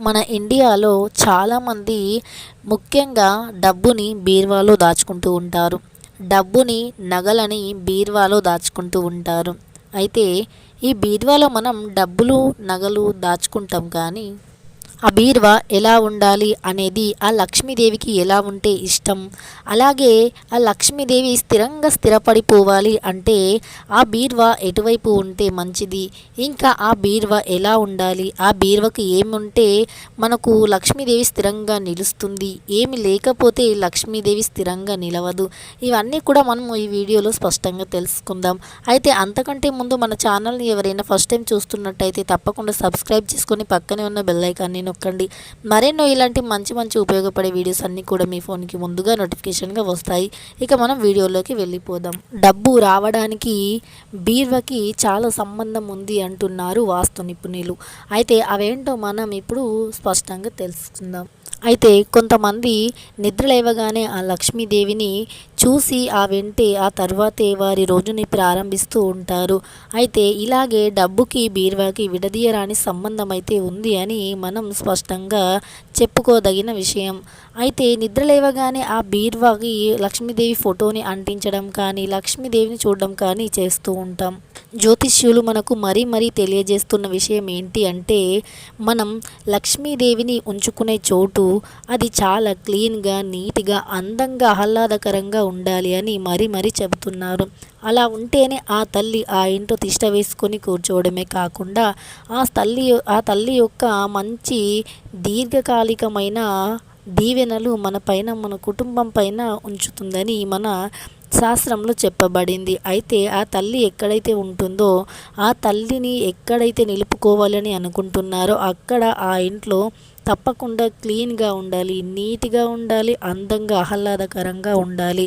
మన ఇండియాలో చాలామంది ముఖ్యంగా డబ్బుని బీరువాలో దాచుకుంటూ ఉంటారు. డబ్బుని నగలని బీరువాలో దాచుకుంటూ ఉంటారు. అయితే ఈ బీరువాలో మనం డబ్బులు నగలు దాచుకుంటాం కానీ ఆ బీరువా ఎలా ఉండాలి అనేది ఆ లక్ష్మీదేవికి ఎలా ఉంటే ఇష్టం? అలాగే ఆ లక్ష్మీదేవి స్థిరంగా స్థిరపడిపోవాలి అంటే ఆ బీరువా ఎటువైపు ఉంటే మంచిది? ఇంకా ఆ బీరువా ఎలా ఉండాలి? ఆ బీరువకు ఏముంటే మనకు లక్ష్మీదేవి స్థిరంగా నిలుస్తుంది. ఏమి లేకపోతే లక్ష్మీదేవి స్థిరంగా నిలవదు. ఇవన్నీ కూడా మనం ఈ వీడియోలో స్పష్టంగా తెలుసుకుందాం. అయితే అంతకంటే ముందు మన ఛానల్ని ఎవరైనా ఫస్ట్ టైం చూస్తున్నట్టయితే తప్పకుండా సబ్స్క్రైబ్ చేసుకొని పక్కనే ఉన్న బెల్లైకాన్ని నొక్కండి. మరెన్నో ఇలాంటి మంచి మంచి ఉపయోగపడే వీడియోస్ అన్నీ కూడా మీ ఫోన్కి ముందుగా నోటిఫికేషన్గా వస్తాయి. ఇక మనం వీడియోలోకి వెళ్ళిపోదాం. డబ్బు రావడానికి బీర్వకి చాలా సంబంధం ఉంది అంటున్నారు వాస్తు నిపుణులు. అయితే అవేంటో మనం ఇప్పుడు స్పష్టంగా తెలుసుకుందాం. అయితే కొంతమంది నిద్ర లేవగానే ఆ లక్ష్మీదేవిని చూసి ఆ వెంటే ఆ తర్వాతే వారి రోజుని ప్రారంభిస్తూ ఉంటారు. అయితే ఇలాగే డబ్బుకి బీరువాకి విడదీయరాని సంబంధం అయితే ఉంది అని మనం స్పష్టంగా చెప్పుకోదగిన విషయం. అయితే నిద్ర లేవగానే ఆ బీరువాకి లక్ష్మీదేవి ఫోటోని అంటించడం కానీ లక్ష్మీదేవిని చూడడం కానీ చేస్తూ ఉంటాం. జ్యోతిష్యులు మనకు మరీ మరీ తెలియజేస్తున్న విషయం ఏంటి అంటే మనం లక్ష్మీదేవిని ఉంచుకునే చోటు అది చాలా క్లీన్గా నీట్గా అందంగా ఆహ్లాదకరంగా ఉండాలి అని మరీ మరీ చెబుతున్నారు. అలా ఉంటేనే ఆ తల్లి ఆ ఇంట్లో తిష్ట వేసుకొని కూర్చోవడమే కాకుండా ఆ తల్లి ఆ తల్లి యొక్క మంచి దీర్ఘకాలికమైన దీవెనలు మన పైన మన కుటుంబం పైన ఉంచుతుందని మన శాస్త్రంలో చెప్పబడింది. అయితే ఆ తల్లి ఎక్కడైతే ఉంటుందో ఆ తల్లిని ఎక్కడైతే నిలుపుకోవాలని అనుకుంటున్నారో అక్కడ ఆ ఇంట్లో తప్పకుండా క్లీన్గా ఉండాలి నీట్గా ఉండాలి అందంగా ఆహ్లాదకరంగా ఉండాలి.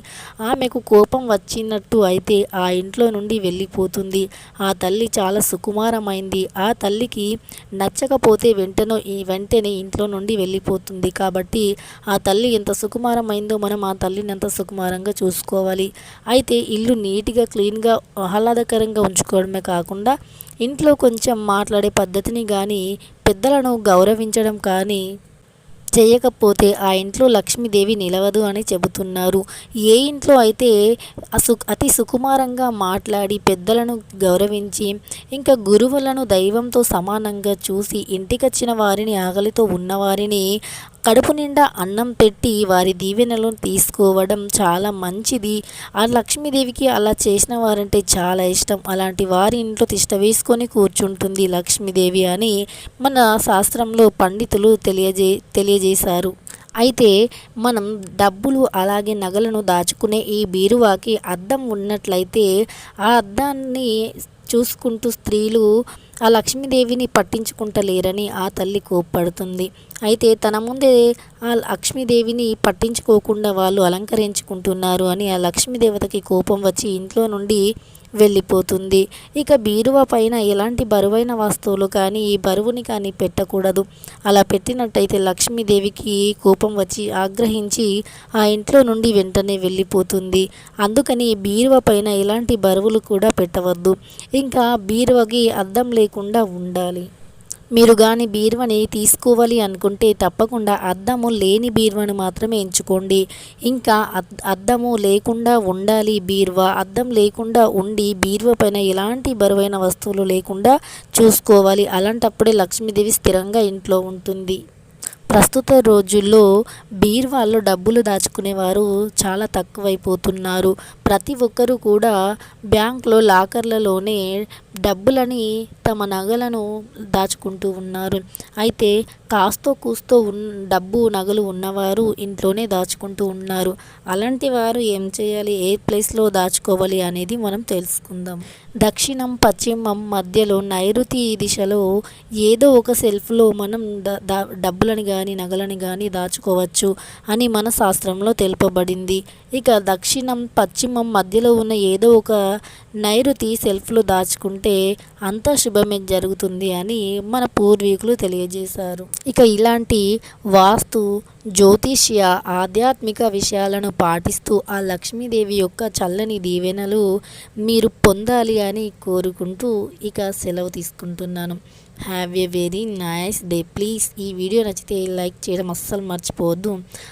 ఆమెకు కోపం వచ్చినట్టు అయితే ఆ ఇంట్లో నుండి వెళ్ళిపోతుంది. ఆ తల్లి చాలా సుకుమారమైంది. ఆ తల్లికి నచ్చకపోతే వెంటనే ఈ వెంటనే ఇంట్లో నుండి వెళ్ళిపోతుంది. కాబట్టి ఆ తల్లి ఎంత సుకుమారమైందో మనం ఆ తల్లిని ఎంత సుకుమారంగా చూసుకోవాలి. అయితే ఇల్లు నీట్గా క్లీన్గా ఆహ్లాదకరంగా ఉంచుకోవడమే కాకుండా ఇంట్లో కొంచెం మాట్లాడే పద్ధతిని కానీ పెద్దలను గౌరవించడం కానీ చేయకపోతే ఆ ఇంట్లో లక్ష్మీదేవి నిలవదు అని చెబుతున్నారు. ఏ ఇంట్లో అయితే అసు అతి సుకుమారంగా మాట్లాడి పెద్దలను గౌరవించి ఇంకా గురువులను దైవంతో సమానంగా చూసి ఇంటికొచ్చిన వారిని ఆకలితో ఉన్నవారిని కడుపు నిండా అన్నం పెట్టి వారి దీవెనలను తీసుకోవడం చాలా మంచిది. ఆ లక్ష్మీదేవికి అలా చేసిన వారంటే చాలా ఇష్టం. అలాంటి వారి ఇంట్లో తిష్ట వేసుకొని కూర్చుంటుంది లక్ష్మీదేవి అని మన శాస్త్రంలో పండితులు తెలియజే తెలియజేశారు. అయితే మనం డబ్బులు అలాగే నగలను దాచుకునే ఈ బీరువాకి అద్దం ఉన్నట్లయితే ఆ అద్దాన్ని చూసుకుంటూ స్త్రీలు ఆ లక్ష్మీదేవిని పట్టించుకుంటలేరని ఆ తల్లి కోప్పడుతుంది. అయితే తన ముందే ఆ లక్ష్మీదేవిని పట్టించుకోకుండా వాళ్ళు అలంకరించుకుంటున్నారు అని ఆ లక్ష్మీదేవతకి కోపం వచ్చి ఇంట్లో నుండి వెళ్ళిపోతుంది. ఇక బీరువా పైన ఎలాంటి బరువైన వస్తువులు కానీ ఈ బరువుని కానీ పెట్టకూడదు. అలా పెట్టినట్టయితే లక్ష్మీదేవికి కోపం వచ్చి ఆగ్రహించి ఆ ఇంట్లో నుండి వెంటనే వెళ్ళిపోతుంది. అందుకని బీరువా పైన ఎలాంటి బరువులు కూడా పెట్టవద్దు. ఇంకా బీరువకి అద్దం లేకుండా ఉండాలి. మీరు కానీ బీరువని తీసుకోవాలి అనుకుంటే తప్పకుండా అద్దము లేని బీరువను మాత్రమే ఎంచుకోండి. ఇంకా అద్దము లేకుండా ఉండాలి బీరువా. అద్దం లేకుండా ఉండి బీరువా పైన ఎలాంటి బరువైన వస్తువులు లేకుండా చూసుకోవాలి. అలాంటప్పుడే లక్ష్మీదేవి స్థిరంగా ఇంట్లో ఉంటుంది. ప్రస్తుత రోజుల్లో బీర్వాల్లో డబ్బులు దాచుకునేవారు చాలా తక్కువైపోతున్నారు. ప్రతి ఒక్కరూ కూడా బ్యాంక్లో లాకర్లలోనే డబ్బులని తమ నగలను దాచుకుంటూ ఉన్నారు. అయితే కాస్తో కూస్తో ఉన్ డబ్బు నగలు ఉన్నవారు ఇంట్లోనే దాచుకుంటూ ఉన్నారు. అలాంటి వారు ఏం చేయాలి? ఏ ప్లేస్లో దాచుకోవాలి అనేది మనం తెలుసుకుందాం. దక్షిణం పశ్చిమం మధ్యలో నైరుతి దిశలో ఏదో ఒక సెల్ఫ్లో మనం డబ్బులని కానీ నగలని కానీ దాచుకోవచ్చు అని మన శాస్త్రంలో తెలుపబడింది. ఇక దక్షిణం పశ్చిమ మధ్యలో ఉన్న ఏదో ఒక నైరుతి సెల్ఫ్లో దాచుకుంటే అంతా శుభమే జరుగుతుంది అని మన పూర్వీకులు తెలియజేశారు. ఇక ఇలాంటి వాస్తు జ్యోతిష్య ఆధ్యాత్మిక విషయాలను పాటిస్తూ ఆ లక్ష్మీదేవి యొక్క చల్లని దీవెనలు మీరు పొందాలి అని కోరుకుంటూ ఇక సెలవు తీసుకుంటున్నాను. Have a very nice day please ఈ వీడియో నచ్చితే లైక్ చేయడం అస్సలు మర్చిపోవద్దు.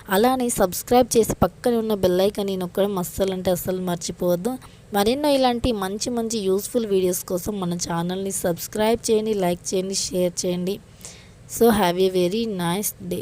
అలానే సబ్స్క్రైబ్ చేసి పక్కనే ఉన్న బెల్ నేను నొక్కడం అస్సలు అంటే అస్సలు మర్చిపోవద్దు. మరెన్నో ఇలాంటి మంచి మంచి యూస్ఫుల్ వీడియోస్ కోసం మన ఛానల్ని సబ్స్క్రైబ్ చేయండి లైక్ చేయండి షేర్ చేయండి. So have a very nice day